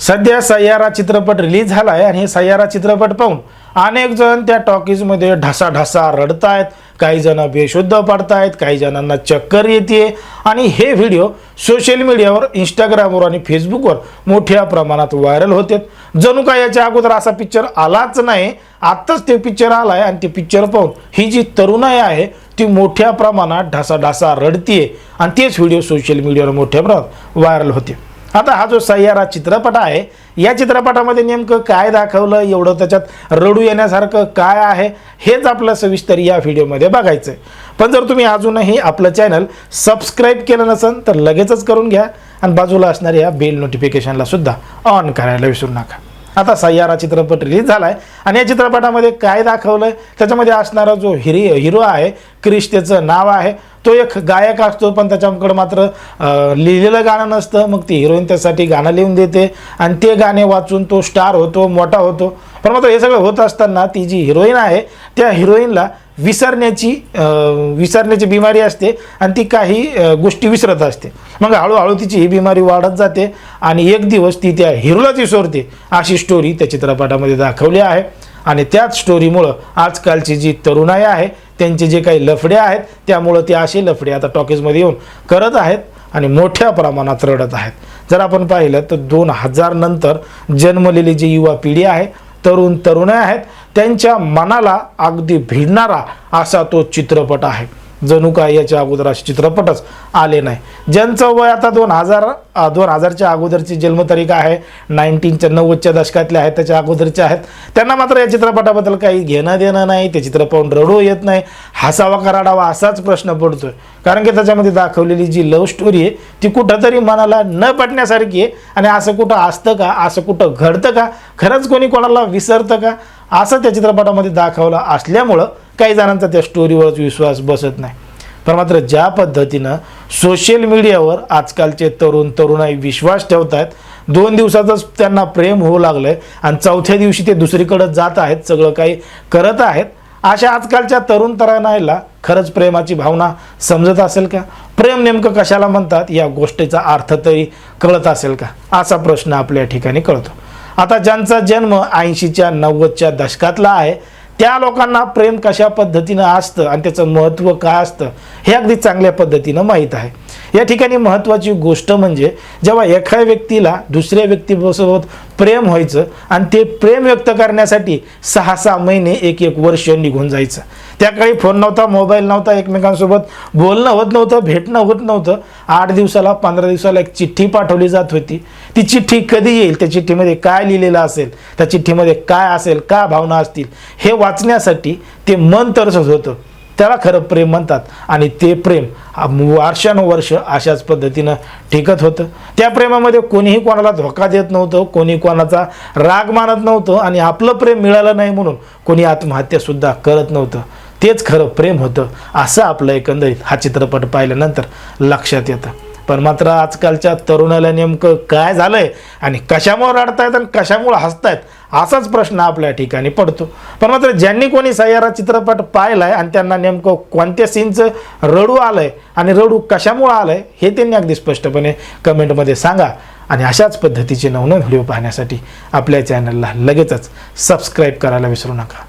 सध्या सय्यारा चित्रपट रिलीज झाला आहे आणि हे सय्यारा चित्रपट पाहून अनेक जण त्या टॉकीजमध्ये ढासाढासा रडतायत काही जण बेशुद्ध पडतायत काही जणांना चक्कर येते आणि हे व्हिडिओ सोशल मीडियावर इंस्टाग्रामवर आणि फेसबुकवर मोठ्या प्रमाणात व्हायरल होते जणू काय याच्या अगोदर असा पिक्चर आलाच नाही. आत्ताच ते पिक्चर आलाय आणि ते पिक्चर पाहून ही जी तरुणाई आहे ती मोठ्या प्रमाणात ढासाढासा रडतीये. आणि तेच व्हिडिओ सोशल मीडियावर मोठ्या प्रमाणात व्हायरल होते. आता हा जो सह्यारा चित्रपट आहे या चित्रपटामध्ये नेमकं काय दाखवलं एवढं त्याच्यात रडू येण्यासारखं काय आहे हेच आपलं सविस्तर या व्हिडिओमध्ये बघायचं आहे पण जर तुम्ही अजूनही आपलं चॅनल सबस्क्राईब केलं नसेल तर लगेचच करून घ्या. आणि बाजूला असणाऱ्या या बेल नोटिफिकेशनला सुद्धा ऑन करायला विसरू नका. आता सय्यारा चित्रपट रिलीज झाला आहे आणि या चित्रपटामध्ये काय दाखवलं आहे त्याच्यामध्ये असणारा जो हिरी हिरो आहे क्रिश त्याचं नाव आहे. तो एक गायक असतो पण त्याच्याकडं मात्र लिहिलेलं गाणं नसतं. मग ती हिरोईन त्यासाठी गाणं लिहून देते. आणि ते गाणे वाचून तो स्टार होतो मोठा होतो. पण मात्र हे सगळं होत असताना ती जी हिरोईन आहे त्या हिरोईनला विसरण्याची विसरण्याची बिमारी असते आणि ती काही गोष्टी विसरत असते. मग हळूहळू तिची ही बिमारी वाढत जाते आणि एक दिवस ती त्या हिरोलाच विसरते अशी स्टोरी त्या चित्रपटामध्ये दाखवली आहे. आणि त्याच स्टोरीमुळं आजकालची जी तरुणाई आहे त्यांचे जे काही लफडे आहेत त्यामुळं ते असे लफडे आता टॉकीजमध्ये येऊन करत आहेत आणि मोठ्या प्रमाणात रडत आहेत. जर आपण पाहिलं तर दोन हजार नंतर जन्मलेली जी युवा पिढी आहे तरुण तरुणी आहेत. त्यांच्या मनाला अगदी भिडणारा असा तो चित्रपट आहे. जणू काय याच्या अगोदर असे चित्रपटच आले नाही. ज्यांचं वय आता दोन हजार दोन हजारच्या अगोदरची जन्मतारीख आहे नाईन्टीनच्या नव्वदच्या दशकातल्या आहेत त्याच्या अगोदरच्या आहेत. त्यांना मात्र या चित्रपटाबद्दल काही घेणं देणं नाही ते चित्र पाहून रडू येत नाही. हसावा का रडावा असाच प्रश्न पडतोय. कारण की त्याच्यामध्ये दाखवलेली जी लव्ह स्टोरी आहे ती कुठंतरी मनाला न पटण्यासारखी आहे. आणि असं कुठं असतं का असं कुठं घडतं का खरंच कोणी कोणाला विसरतं का असं त्या चित्रपटामध्ये दाखवलं असल्यामुळं काही जणांचा त्या स्टोरीवरच विश्वास बसत नाही. पण मात्र ज्या पद्धतीनं सोशल मीडियावर आजकालचे तरुण तरुणाई विश्वास ठेवत आहेत दोन दिवसातच त्यांना प्रेम होऊ लागलंय आणि चौथ्या दिवशी ते दुसरीकडं जात आहेत सगळं काही करत आहेत. अशा आजकालच्या तरुण तरुणाईला खरंच प्रेमाची भावना समजत असेल का? प्रेम नेमकं कशाला म्हणतात? या गोष्टीचा अर्थ तरी कळत असेल का? असा प्रश्न आपल्या ठिकाणी कळतो. आता ज्यांचा जन्म ऐंशीच्या नव्वदच्या दशकातला आहे त्या लोकांना प्रेम कशा पद्धतीनं असतं आणि त्याचं महत्त्व काय असतं हे अगदी चांगल्या पद्धतीनं माहीत आहे. या ठिकाणी महत्त्वाची गोष्ट म्हणजे जेव्हा एखाद्या व्यक्तीला दुसऱ्या व्यक्तीसोबत प्रेम व्हायचं आणि ते प्रेम व्यक्त करण्यासाठी सहा सहा महिने एक एक वर्ष निघून जायचं. त्या काळी फोन नव्हता मोबाईल नव्हता एकमेकांसोबत बोलणं होत नव्हतं भेटणं होत नव्हतं. आठ दिवसाला पंधरा दिवसाला एक चिठ्ठी पाठवली जात होती. ती चिठ्ठी कधी येईल? त्या चिठ्ठीमध्ये काय लिहिलेलं असेल? त्या चिठ्ठीमध्ये काय असेल? काय भावना असतील? हे वाचण्यासाठी ते मन तरसत होतं. त्याला खरं प्रेम म्हणतात. आणि ते प्रेम वर्षानुवर्ष अशाच पद्धतीनं टिकत होतं. त्या प्रेमामध्ये कोणीही कोणाला धोका देत नव्हतं कोणी कोणाचा राग मानत नव्हतं आणि आपलं प्रेम मिळालं नाही म्हणून कोणी आत्महत्यासुद्धा करत नव्हतं. तेच खरं प्रेम होतं असं आपलं एकंदरीत हा चित्रपट पाहिल्यानंतर लक्षात येतं. पण मात्र आजकालच्या तरुणाला नेमकं काय झालंय आणि कशामुळे रडतायत आणि कशामुळे हसतायत असाच प्रश्न आपल्या ठिकाणी पडतो. पण मात्र ज्यांनी कोणी सय्यारा चित्रपट पाहिलाय आणि त्यांना नेमकं कोणत्या सीनचं रडू आलंय आणि रडू कशामुळे आलंय हे त्यांनी अगदी स्पष्टपणे कमेंटमध्ये सांगा. आणि अशाच पद्धतीचे नवनवीन व्हिडिओ पाहण्यासाठी आपल्या चॅनलला लगेचच सबस्क्राईब करायला विसरू नका.